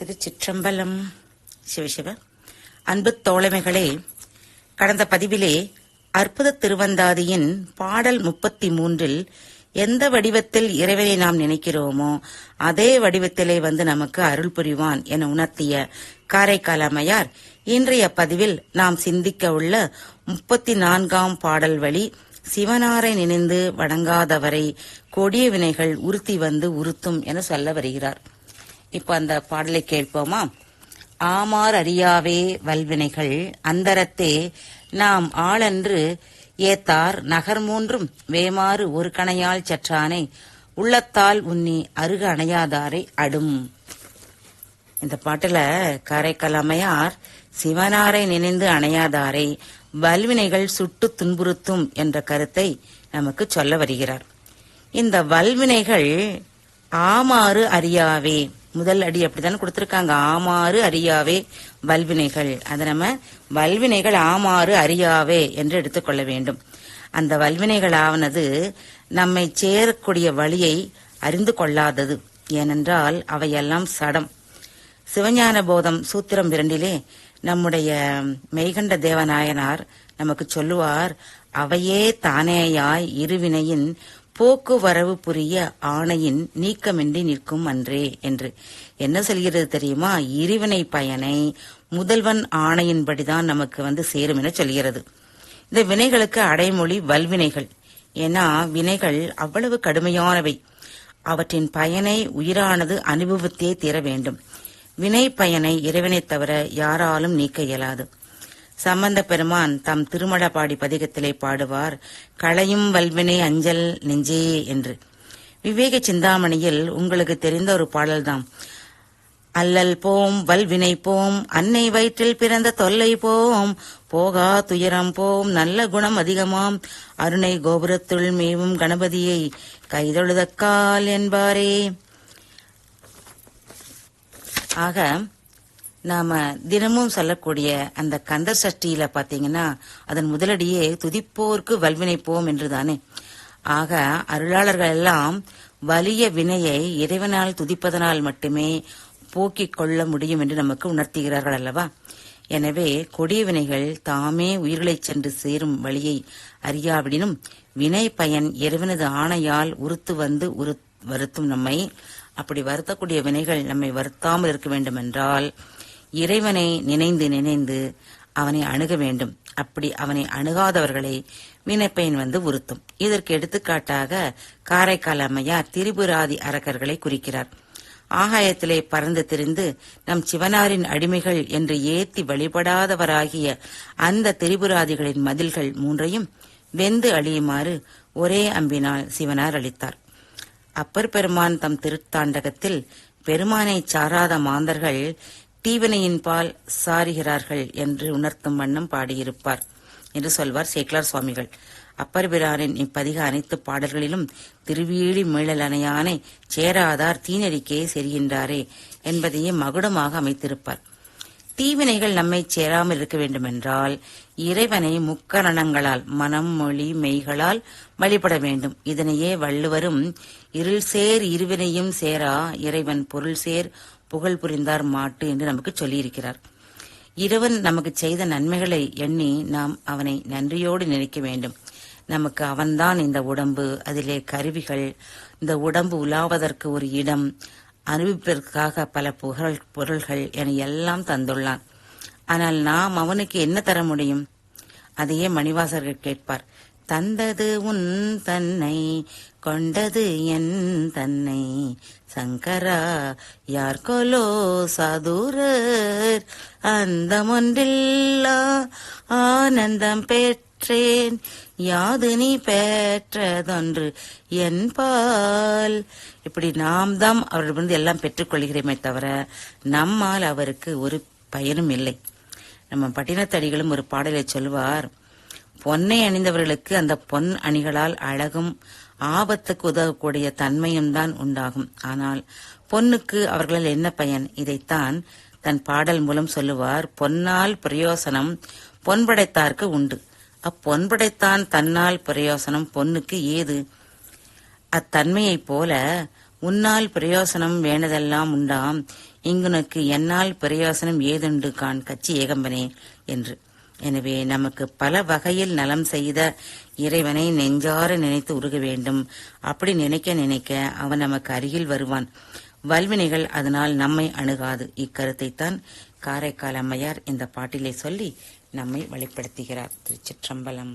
திருச்சிற்றம்பலம். சிவசிவ அன்பு தோழமைகளே கடந்த பதிவிலே அற்புத திருவந்தாதியின் பாடல் முப்பத்தி மூன்றில் எந்த வடிவத்தில் இறைவனை நாம் நினைக்கிறோமோ அதே வடிவத்திலே வந்து நமக்கு அருள் புரிவான் என உணர்த்திய காரைக்கால் அம்மையார் இன்றைய பதிவில் நாம் சிந்திக்க உள்ள முப்பத்தி நான்காம் பாடல் வழி சிவனாரை நினைந்து வணங்காதவரை கொடிய வினைகள் உறுத்தி வந்து உறுத்தும் என சொல்ல வருகிறார். இப்ப அந்த பாடலை கேட்போமா? ஆமார் அறியாவே வல்வினைகள் அந்தரத்தே நாம் ஆளன்று ஏத்தார் நகர் மூன்றும் வேமாறு ஒரு கணையால் சற்றானை உள்ளத்தால் உன்னி அருக அணையாதாரை அடும். இந்த பாட்டுல காரைக்கால் அம்மையார் சிவனாரை நினைந்து அணையாதாரை வல்வினைகள் சுட்டு துன்புறுத்தும் என்ற கருத்தை நமக்கு சொல்ல வருகிறார். இந்த வல்வினைகள் ஆமாறு அறியாவே முதல் அடி அப்படித்தானே கொடுத்திருக்காங்க. ஆமாறு அறியாவே வல்வினைகள். அதை நம்ம வல்வினைகள் ஆமாறு அறியாவே என்று எடுத்துக்கொள்ள வேண்டும். அந்த வல்வினைகள் ஆவனது நம்மை சேரக்கூடிய வழியை அறிந்து கொள்ளாதது. ஏனென்றால் அவையெல்லாம் சடம். சிவஞான போதம் சூத்திரம் இரண்டிலே நம்முடைய மெய்கண்ட தேவநாயனார் நமக்கு சொல்லுவார் அவையே தானேயாய் இருவினையின் போக்குவரவு புரிய ஆணையின் நீக்கமின்றி நிற்கும் அன்றே என்று. என்ன சொல்கிறது தெரியுமா? இறைவனை பயனை முதல்வன் ஆணையின்படிதான் நமக்கு வந்து சேரும் என சொல்கிறது. இந்த வினைகளுக்கு அடைமொழி வல்வினைகள். ஏன்னா வினைகள் அவ்வளவு கடுமையானவை. அவற்றின் பயனை உயிரானது அனுபவித்தே தீர வேண்டும். வினை பயனை இறைவனைத் தவிர யாராலும் நீக்க இயலாது. சம்பந்த பெருமான் தம் திருமடபாடி பதிகத்திலே பாடுவார் களையும் வல்வினை அஞ்சல் நெஞ்சே என்று. விவேக சிந்தாமணியில் உங்களுக்கு தெரிந்த ஒரு பாடல்தான் அல்லல் போம் வல்வினை போம் அன்னை வயிற்றில் பிறந்த தொல்லை போம் போகா துயரம் போம் நல்ல குணம் அதிகமாம் அருணை கோபுரத்துள் மேவும் கணபதியை கைதொழுதக்கால் என்பாரே. ஆக நாம தினமும் சொல்லக்கூடிய அந்த கந்தர் சஷ்டியில பாத்தீங்கன்னா அதன் முதலடியே துதிப்போர்க்கு வல்வினை போம் என்றுதானே. ஆக அருளாளர்கள் எல்லாம் வலிய வினையை இறைவனால் துதிப்பதனால் மட்டுமே போக்கிக் கொள்ள முடியும் என்று நமக்கு உணர்த்துகிறார்கள் அல்லவா? எனவே கொடிய வினைகள் தாமே உயிர்களை சென்று சேரும் வழியை அறியாவிடினும் வினை பயன் இறைவனது ஆணையால் உறுத்து வந்து உரு வருத்தும் நம்மை. அப்படி வருத்தக்கூடிய வினைகள் நம்மை வருத்தாமல் இருக்க வேண்டும் என்றால் இறைவனை நினைந்து நினைந்து அவனை அணுக வேண்டும். அப்படி அவனை அணுகாதவர்களை வினைப்பயன் வந்து உறுத்தும். இதற்கு எடுத்துக்காட்டாக காரைக்கால் அம்மையார் திரிபுராதி அரக்கர்களை குறிக்கிறார். ஆகாயத்திலே பறந்து திரிந்து நம் சிவனாரின் அடிமைகள் என்று ஏத்தி வழிபடாதவராகிய அந்த திரிபுராதிகளின் மதில்கள் மூன்றையும் வெந்து அழியுமாறு ஒரே அம்பினால் சிவனார் அளித்தார். அப்பர் பெருமான் தம் திருத்தாண்டகத்தில் பெருமானை சாராத மாந்தர்கள் தீவினையின்பால் சாரிகிறார்கள் சாருகிறார்கள் என்று உணர்த்தும் வண்ணம் பாடியிருப்பார் என்று சொல்வார் சேக்லார் சுவாமிகள். அப்பர் பிரானின் இப்பதிக அனைத்து பாடல்களிலும் திருவீழி மீளலனையானை சேராதார் தீநெறிக்கே செரிகின்றாரே என்பதையே மகுடமாக அமைத்திருப்பார். தீவினைகள் நம்மை சேராமல் இருக்க வேண்டுமென்றால் இறைவனை முக்கரணங்களால் மனம் மொழி மெய்களால் வழிபட வேண்டும். இதனையே வள்ளுவரும் இருள் சேர் இருவினையும் சேரா இறைவன் பொருள் சேர் புகழ் புரிந்தார் மாட்டு என்று நமக்கு சொல்லியிருக்கிறார். இறைவன் நமக்கு செய்த நன்மைகளை எண்ணி நாம் அவனை நன்றியோடு நினைக்க வேண்டும். நமக்கு அவன்தான் இந்த உடம்பு அதிலே கருவிகள் இந்த உடம்பு உலாவதற்கு ஒரு இடம் அனுபவிப்பதற்காக பல புகழ் பொருள்கள் என எல்லாம் தந்துள்ளான். ஆனால் நாம் அவனுக்கு என்ன தர முடியும்? அதையே மணிவாசர்கள் கேட்பார். தந்தது உன் தன்னை கொண்டது என் தன்னை. சங்கரா யார் கொலோ சாதுரர் அந்தமொன்றில்லா ஆனந்தம் பெற்றேன். யாது நீ பெற்றதொன்று என் பால். இப்படி நாம் தான் அவரிடமிருந்து எல்லாம் பெற்றுக்கொள்கிறோமே தவிர நம்மால் அவருக்கு ஒரு பயனும் இல்லை. நம்ம பட்டினத்தடிகளும் ஒரு பாடலை சொல்வார். பொன்னை அணிந்தவர்களுக்கு அந்த பொன் அணிகளால் அழகும் ஆபத்துக்கு உதவக்கூடிய தன்மையும் தான் உண்டாகும். ஆனால் பொன்னுக்கு அவர்களால் என்ன பயன்? இதைத்தான் தன் பாடல் மூலம் சொல்லுவார். பொன்னால் பிரயோசனம் பொன்படைத்தார்க்கு உண்டு. அப்பொன்படைத்தான் தன்னால் பிரயோசனம். பொன்னுக்கு ஏது? அத்தன்மையைப் போல உன்னால் பிரயோசனம் வேண்டதெல்லாம் உண்டாம். இங்குனக்கு என்னால் பிரயோசனம் ஏதுண்டு கான் கச்சி ஏகம்பனே என்று. எனவே நமக்கு பல வகையில் நலம் செய்த இறைவனை நெஞ்சார நினைத்து உருக வேண்டும். அப்படி நினைக்க நினைக்க அவன் நமக்கு அருகில் வருவான். வல்வினைகள் அதனால் நம்மை அணுகாது. இக்கருத்தைத்தான் காரைக்கால் அம்மையார் இந்த பாட்டிலே சொல்லி நம்மை வழிப்படுத்துகிறார். திருச்சிற்றம்பலம்.